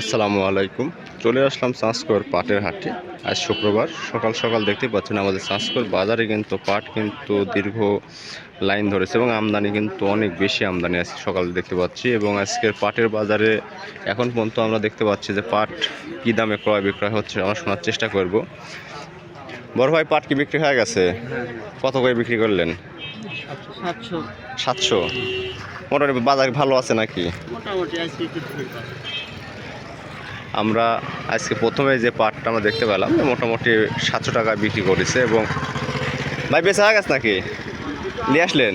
আসসালামু আলাইকুম। চলে আসলাম চাঁচকর পাটের হাটে। আজ শুক্রবার সকাল সকাল দেখতে পাচ্ছেন আমাদের চাঁচকর বাজারে কিন্তু পাট কিন্তু দীর্ঘ লাইন ধরেছে এবং আমদানি কিন্তু অনেক বেশি আমদানি আছে সকালে দেখতে পাচ্ছি এবং আজকের পাটের বাজারে এখন পর্যন্ত আমরা দেখতে পাচ্ছি যে পাট কী দামে ক্রয় বিক্রয় হচ্ছে আমরা শোনার চেষ্টা করব। বড় ভাই পাট কি বিক্রি হয়ে গেছে? কত করে বিক্রি করলেন? সাতশো। সাতশো? মোটামুটি বাজার ভালো আছে নাকি? মোটামুটি আজকে একটু ঠিক আছে আমরা আজকে প্রথমে যে পাটটা আমরা দেখতে পেলাম মোটামুটি সাতশো টাকা বিক্রি করেছে এবং ভাই বেচা হয়ে গেছে নাকি? নিয়ে আসলেন।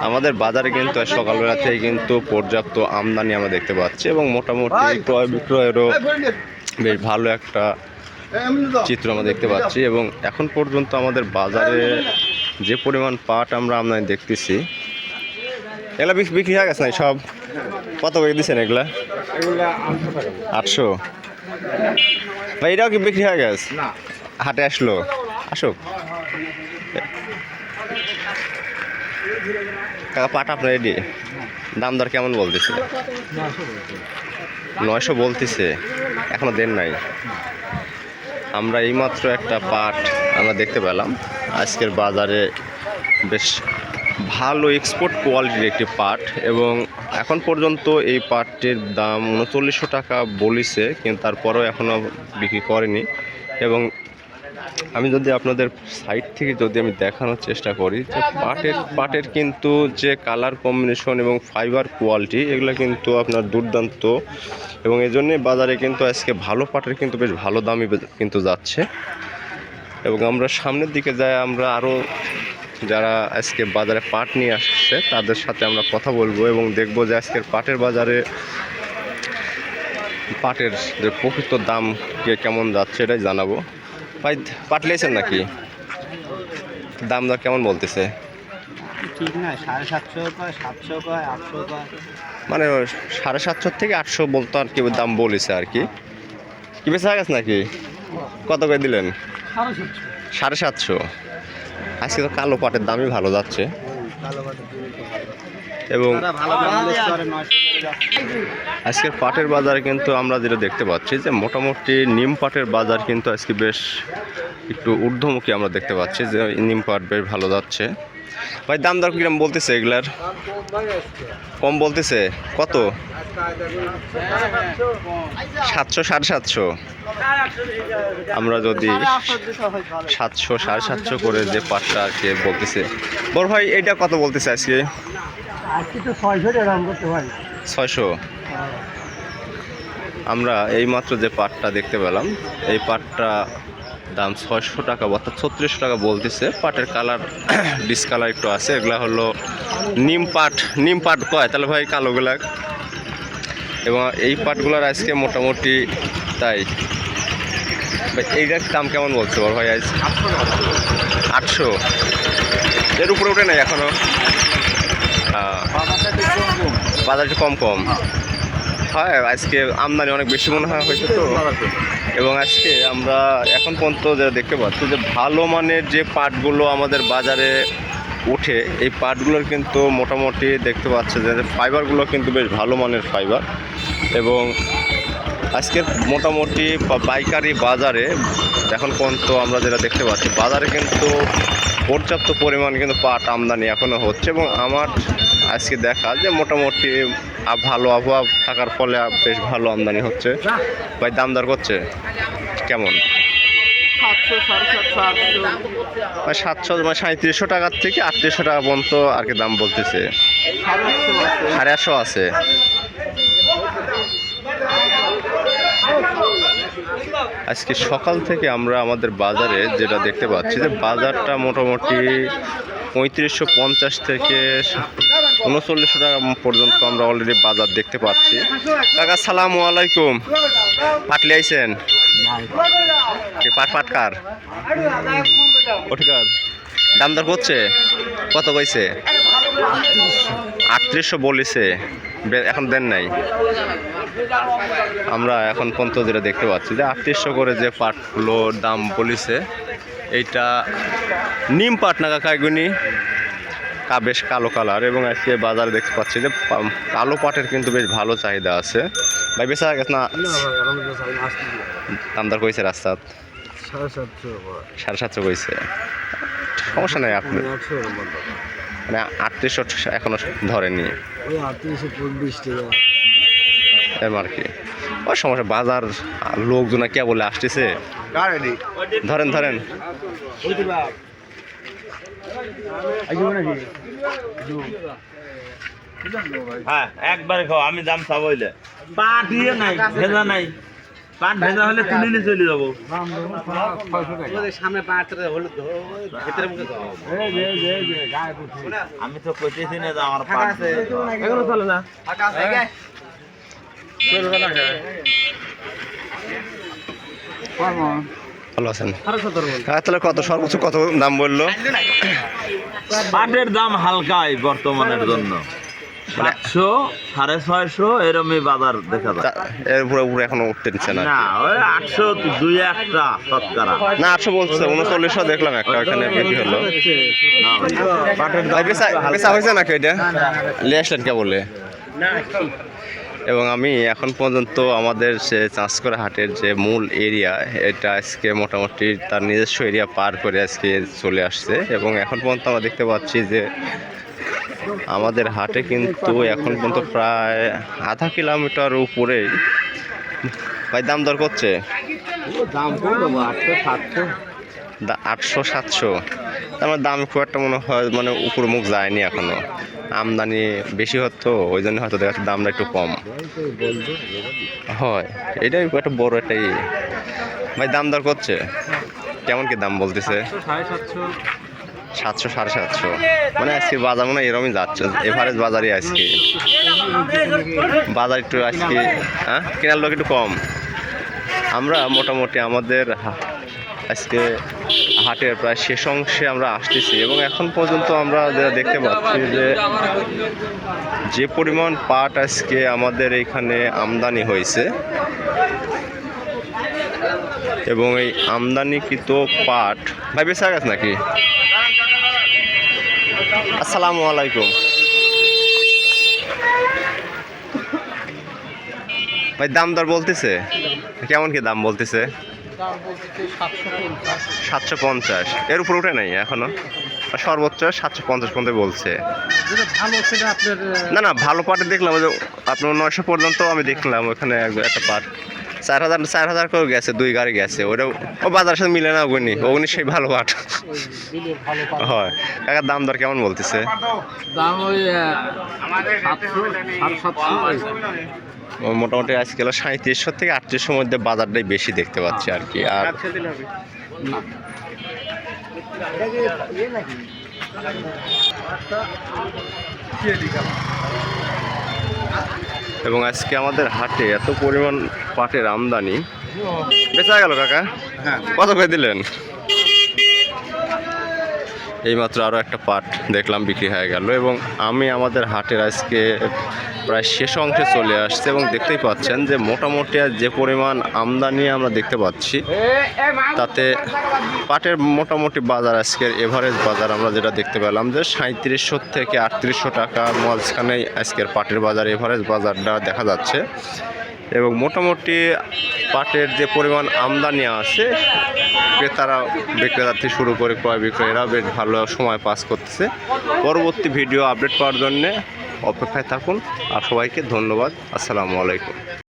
আমাদের বাজারে কিন্তু আজ সকালবেলা থেকে কিন্তু পর্যাপ্ত আমদানি আমরা দেখতে পাচ্ছি এবং মোটামুটি ক্রয় বিক্রয়েরও বেশ ভালো একটা চিত্র আমরা দেখতে পাচ্ছি এবং এখন পর্যন্ত আমাদের বাজারে যে পরিমাণ পাট আমরা আমদানি দেখতেছি এগুলা বিক্রি হয়ে গেছে না সব? কত করে দিচ্ছেন এগুলা? আটশো ভাই এটাও কি বিক্রি হয়ে গেছে না। হাটে আসলো? আসুক। কাকা পাট আপনার রেডি দাম দর কেমন বলতেছে? নয়শো বলতেছে। এখনও দেন নাই। আমরা এইমাত্র একটা পাট আমরা দেখতে পেলাম। আজকের বাজারে বেশ ভালো এক্সপোর্ট কোয়ালিটির একটি পাট এবং এখন পর্যন্ত এই পাটটির দাম উনচল্লিশশো টাকা বলিছে, কিন্তু তারপরেও এখনও বিক্রি করেনি। এবং আমি যদি আপনাদের সাইড থেকে যদি আমি দেখানোর চেষ্টা করি, যে পাটের পাটের কিন্তু যে কালার কম্বিনেশন এবং ফাইবার কোয়ালিটি এগুলো কিন্তু আপনার দুর্দান্ত। এবং এই জন্যে বাজারে কিন্তু আজকে ভালো পাটের কিন্তু বেশ ভালো দামই কিন্তু যাচ্ছে। এবং আমরা সামনের দিকে যাই, আমরা আরও যারা আজকে বাজারে পাট নিয়ে আসছে তাদের সাথে আমরা কথা বলব এবং দেখব যে আজকের পাটের বাজারে পাটের যে প্রকৃত দাম কে কেমন যাচ্ছে এটাই জানাব। ভাই পাট লিয়েছেন নাকি? দাম দর কেমন বলতেছে? ঠিক না সাড়ে সাতশো কয় সাতশো কয় আটশো কয়। মানে সাড়ে সাতশো থেকে আটশো বলতো আর কি দাম বলেছে আর কি। কি বেশি গেছে নাকি? কত করে দিলেন? সাড়ে সাতশো। আজকে তো কালো পাটের দামই ভালো যাচ্ছে। এবং আজকের পাটের বাজারে কিন্তু আমরা যেটা দেখতে পাচ্ছি যে মোটামুটি নিম পাটের বাজার কিন্তু আজকে বেশ একটু ঊর্ধ্বমুখী আমরা দেখতে পাচ্ছি যে নিম পাট বেশ ভালো যাচ্ছে। ভাই, দাম দর কিরম বলতেছে এগুলার? কম বলতেছে? কত? সাতশো সাড়ে সাতশো। আমরা যদি সাতশো সাড়ে সাতশো করে যে পাটটা আর কি বলতেছে। বড় ভাই এটা কত বলতেছে আজকে? ছয়শো আমরা এইমাত্র যে পাটটা দেখতে পেলাম এই পাটটা দাম ছয়শো টাকা অর্থাৎ ছত্রিশশো টাকা বলতেছে। পাটের কালার ডিসকালার একটু আছে। এগুলা হলো নিম পাট। নিম পাট কয়? তাহলে ভাই কালোগুলা এবং এই পাটগুলোর আজকে মোটামুটি তাই। ভাই এইটার দাম কেমন বলছে? বড় ভাই আজ আটশো। এর উপরে উঠে নাই এখনও? আহ, বাজার একটু কম কম। হয় আজকে আমদানি অনেক বেশি মনে হয় হয়েছে তো। এবং আজকে আমরা এখন পর্যন্ত যেটা দেখতে পাচ্ছি যে ভালো মানের যে পাটগুলো আমাদের বাজারে ওঠে এই পাটগুলোর কিন্তু মোটামুটি দেখতে পাচ্ছে যে ফাইবারগুলো কিন্তু বেশ ভালো মানের ফাইবার। এবং আজকে মোটামুটি পাইকারি বাজারে এখন পর্যন্ত আমরা যেটা দেখতে পাচ্ছি বাজারে কিন্তু পর্যাপ্ত পরিমাণ কিন্তু পাট আমদানি এখনও হচ্ছে এবং আমার আজকে দেখা যে মোটামুটি ভালো আবহাওয়া থাকার ফলে বেশ ভালো আমদানি হচ্ছে। ভাই দাম দর করছে? কেমন? সাতশো সাড়ে সাতশো আটশো। মানে সাতশো মানে সাঁত্রিশশো টাকার থেকে আটত্রিশশো টাকা পর্যন্ত আর কি দাম বলতেছে। সাড়ে আটশো আছে। সাড়ে আটশো আছে। আজকে সকাল থেকে আমরা আমাদের বাজারে যেটা দেখতে পাচ্ছি যে বাজারটা মোটামুটি পঁয়ত্রিশশো পঞ্চাশ থেকে উনচল্লিশশো টাকা পর্যন্ত আমরা অলরেডি বাজার দেখতে পাচ্ছি। কাকা সালামু আলাইকুম। পাটলি আইছেন? কি, পাট পাটকার ওঠিকার দাম দর করছে? কত কইছে? আটত্রিশশো বলেছে। এখন দেন নাই। আমরা এখন পর্যন্ত যেটা দেখতে পাচ্ছি যে আটত্রিশশো করে যে পাটগুলোর দাম বলেছে, এইটা নিম পাট না কাকা এগুনি কা বেশ কালো কালার এবং আজকে বাজারে দেখতে পাচ্ছি যে কালো পাটের কিন্তু বেশ ভালো চাহিদা আছে। ভাই বেচা গেছে না দামদার কইছে রাস্তা? সাড়ে সাতশো সাড়ে সাতশো কইছে। সমস্যা নেই আপনি মানে আটত্রিশশো এখনও ধরেনি এরম আর কি? ওই সমস্যা বাজার লোকজন কে বলে আসতেছে ধরেন ধরেন। হ্যাঁ একবারে খাও আমি দাম চাবো হইলে। পাট ইয়ে নাই ভেজা নাই। পাট ভেজা হলে তুলে নিয়ে চলে যাব। সামনে আমি তো কইতেছি না যে আমার পাট এগুলো চলে না ভালো আছেন? হ্যাঁ তাহলে কত সর্বোচ্চ কত দাম বলল? পাটের দাম হালকাই বর্তমানের জন্য। সাতশো সাড়ে ছয়শো এরমই বাজার দেখা যায়। এর উপরে উপরে এখনও উঠতে দিচ্ছে না। না ওই আটশো দুই একটা শতকরা। না আটশো বলছে উনচল্লিশশো দেখলাম একটা ওখানে বিক্রি হলো। বেচা বেচা হয়েছে নাকি এটা লিয়ে আসলেন কে বলে? এবং আমি এখন পর্যন্ত আমাদের সে চাঁচকরা হাটের যে মূল এরিয়া, এটা আজকে মোটামুটি তার নিজস্ব এরিয়া পার করে আজকে চলে আসছে। এবং এখন পর্যন্ত আমরা দেখতে পাচ্ছি যে আমাদের হাটে কিন্তু এখন পর্যন্ত প্রায় আধা কিলোমিটার উপরে ভাই, দাম দর করছে? দাম আটশো সাতশো। আমার দাম খুব একটা মনে হয় মানে উপর মুখ যায়নি এখনও। আমদানি বেশি হতো ওই জন্য হয়তো দেখা যাচ্ছে দামটা একটু কম। হয় এটাই একটা বড় একটা ই। ভাই দাম দর করছে? কেমন কি দাম বলতেছে? সাতশো। সাতশো সাড়ে সাতশো। মানে আজকে বাজার মনে হয় এরকমই যাচ্ছে। এভারেজ বাজারই আজকে। বাজার একটু আজকে হ্যাঁ? কেনার লোক একটু কম। আমরা মোটামুটি আমাদের আজকে হাটের প্রায় শেষ অংশে আমরা আসতেছি এবং এখন পর্যন্ত আমরা যেটা দেখতে পাচ্ছি যে যে পরিমাণ পাট আজকে আমাদের এখানে আমদানি হয়েছে এবং এই আমদানিকৃত পাট ভাই, বেচা গেছে নাকি? আসসালামু আলাইকুম। ভাই, দাম দর বলতেছে? কেমন কি দাম বলতেছে? সাতশো পঞ্চাশ। এর উপর উঠে নাই এখনও? সর্বোচ্চ সাতশো পঞ্চাশ পর্যন্ত বলছে। না না ভালো পাটে দেখলাম আপনার নয়শো পর্যন্ত আমি দেখলাম ওখানে এক- একটা পাট চার হাজার চার হাজার করে গেছে? দুই গাড়ি গেছে। ওটা ও বাজার সাথে মিলে না ওগুনি ওগুনি সেই ভালো পাট হয়। কাকার দাম দর কেমন বলতেছে? দাম ওই মোটামুটি আজকে হলো সাঁত্রিশশো থেকে আটত্রিশশোর মধ্যে বাজারটাই বেশি দেখতে পাচ্ছি আর কি। আর এবং আজকে আমাদের হাটে এত পরিমাণ পাটের আমদানি। বেচা গেল কাকা? কত করে দিলেন? এইমাত্র আরও একটা পাট দেখলাম বিক্রি হয়ে গেল এবং আমি আমাদের হাটের আজকে প্রায় শেষ অংশে চলে আসছে এবং দেখতেই পাচ্ছেন যে মোটামুটি যে পরিমাণ আমদানি আমরা দেখতে পাচ্ছি, তাতে পাটের মোটামুটি বাজার আজকের এভারেজ বাজার আমরা যেটা দেখতে পেলাম যে সাঁত্রিশশো থেকে আটত্রিশশো টাকা মাঝখানেই আজকের পাটের বাজার এভারেজ বাজারটা দেখা যাচ্ছে। এবং মোটামুটি পাটের যে পরিমাণ আমদানি আছে, ক্রেতারা বিক্রেতা থেকে শুরু করে ক্রয় বিক্রয়েরা বেশ ভালো সময় পাস করতেছে। পরবর্তী ভিডিও আপডেট পাওয়ার জন্যে অপেক্ষায় থাকুন। আর সবাইকে ধন্যবাদ। আসসালামু আলাইকুম।